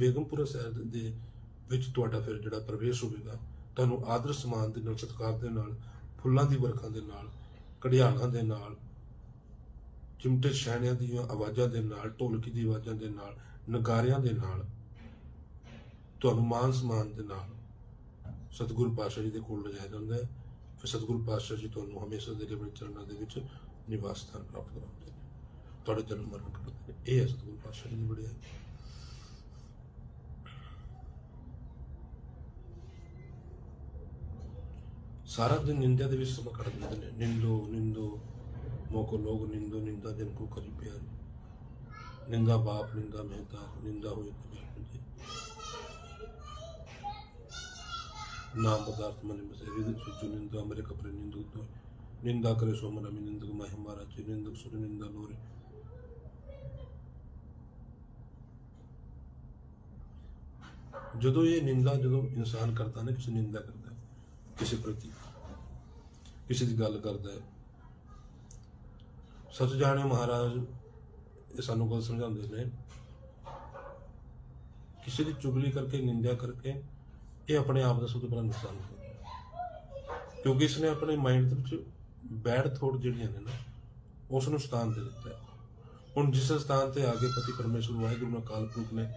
ਬੇਗਮਪੁਰਾ ਸਾਹਿਬ ਦੇ ਵਿੱਚ ਤੁਹਾਡਾ ਫਿਰ ਜਿਹੜਾ ਪ੍ਰਵੇਸ਼ ਹੋਵੇਗਾ, ਤੁਹਾਨੂੰ ਆਦਰ ਸਮਾਨ ਦੇ ਨਾਲ, ਸਤਿਕਾਰ ਦੇ ਨਾਲ, ਫੁੱਲਾਂ ਦੀ ਵਰਖਾ ਦੇ ਨਾਲ ਕੜਿਆਲਾਂ ਦੇ ਨਾਲ, ਚਿਮਟੇ ਛਾਣਿਆਂ ਦੀਆਂ ਆਵਾਜ਼ਾਂ ਦੇ ਨਾਲ, ਢੋਲਕੀ ਦੀ ਆਵਾਜ਼ਾਂ ਦੇ ਨਾਲ, ਨਗਾਰਿਆਂ ਦੇ ਨਾਲ, ਤੁਹਾਨੂੰ ਮਾਨ ਸਮਾਨ ਦੇ ਨਾਲ ਸਤਿਗੁਰੂ ਪਾਤਸ਼ਾਹ ਜੀ ਦੇ ਕੋਲ ਲਿਜਾਇਆ ਜਾਂਦਾ ਹੈ। ਫਿਰ ਸਤਿਗੁਰੂ ਪਾਤਸ਼ਾਹ ਜੀ ਤੁਹਾਨੂੰ ਹਮੇਸ਼ਾ ਦੇ ਲਈ ਆਪਣੇ ਚਰਨਾਂ ਦੇ ਵਿੱਚ ਨਿਵਾਸ ਸਥਾਨ ਪ੍ਰਾਪਤ ਕਰਾਉਂਦੇ ਨੇ। ਤੁਹਾਡੇ ਜਨਮ ਮਰਨ ਕਰਦੇ ਨੇ ਇਹ ਹੈ ਸਤਿਗੁਰੂ ਪਾਤਸ਼ਾਹ ਜੀ ਦੀ ਸਾਰਾ ਦਿਨ ਨਿੰਦਿਆ ਦੇ ਵਿੱਚ ਸਮਾਂ ਕੱਢ ਦਿੰਦੇ ਨੇ। ਨਿੰਦੋ ਨਿੰਦੋ, ਮੋਕੋ ਲੋਗ ਨਿੰਦੋ, ਨਿੰਦਾ ਜਨ ਕੋ ਕਰੀ ਪਿਆਰੀ। ਨਿੰਦਾ ਬਾਪ, ਨਿੰਦਾ ਮਹਿਤਾ, ਨਿੰਦਾ ਹੋਏ ਕਬੀਰ ਨਾਮ ਪਦਾਰਥ ਮਨ ਮਸੇ ਰਿਦ ਸੁਚੂ ਨਿੰਦਾ ਮਰੇ ਕਪਰੇ ਨਿੰਦੂ ਤੋ ਨਿੰਦਾ ਕਰੇ ਸੋ ਮਨ ਮि ਨਿੰਦਕ ਮਾਹਿ ਮਾਰਾ ਨਿੰਦਕ ਸੁਰ ਨਿੰਦਾ ਲੋਰੇ। ਜਦੋਂ ਇਹ ਨਿੰਦਾ ਜਦੋਂ ਇਨਸਾਨ ਕਰਦਾ ਨਾ, ਕਿਸੇ ਨਿੰਦਾ ਕਰਦਾ, ਕਿਸੇ ਪ੍ਰਤੀ ਕਿਸੇ ਦੀ ਗੱਲ ਕਰਦਾ ਹੈ ਸੱਚ ਜਾਣੇ ਮਹਾਰਾਜ ਇਹ ਸਾਨੂੰ ਗੱਲ ਸਮਝਾਉਂਦੇ ਨੇ, ਕਿਸੇ ਦੀ ਚੁਗਲੀ ਕਰਕੇ, ਨਿੰਦਿਆ ਕਰਕੇ ਇਹ ਆਪਣੇ ਆਪ ਦਾ ਸਭ ਤੋਂ ਬੜਾ ਨੁਕਸਾਨ ਹੈ। ਕਿਉਂਕਿ ਇਸਨੇ ਆਪਣੇ ਮਾਈਂਡ ਦੇ ਵਿੱਚ ਬੈਡ ਥੋਟ ਜਿਹੜੀਆਂ ਨੇ ਨਾ ਉਸ ਨੂੰ ਸਥਾਨ ਦੇ ਦਿੱਤਾ ਹੁਣ ਜਿਸ ਸਥਾਨ ਤੇ ਆ ਕੇ ਪਤੀ ਪਰਮੇਸ਼ਰ ਵਾਹਿਗੁਰੂ ਨੇ ਕਾਲ ਪੁਰਖ ਨੇ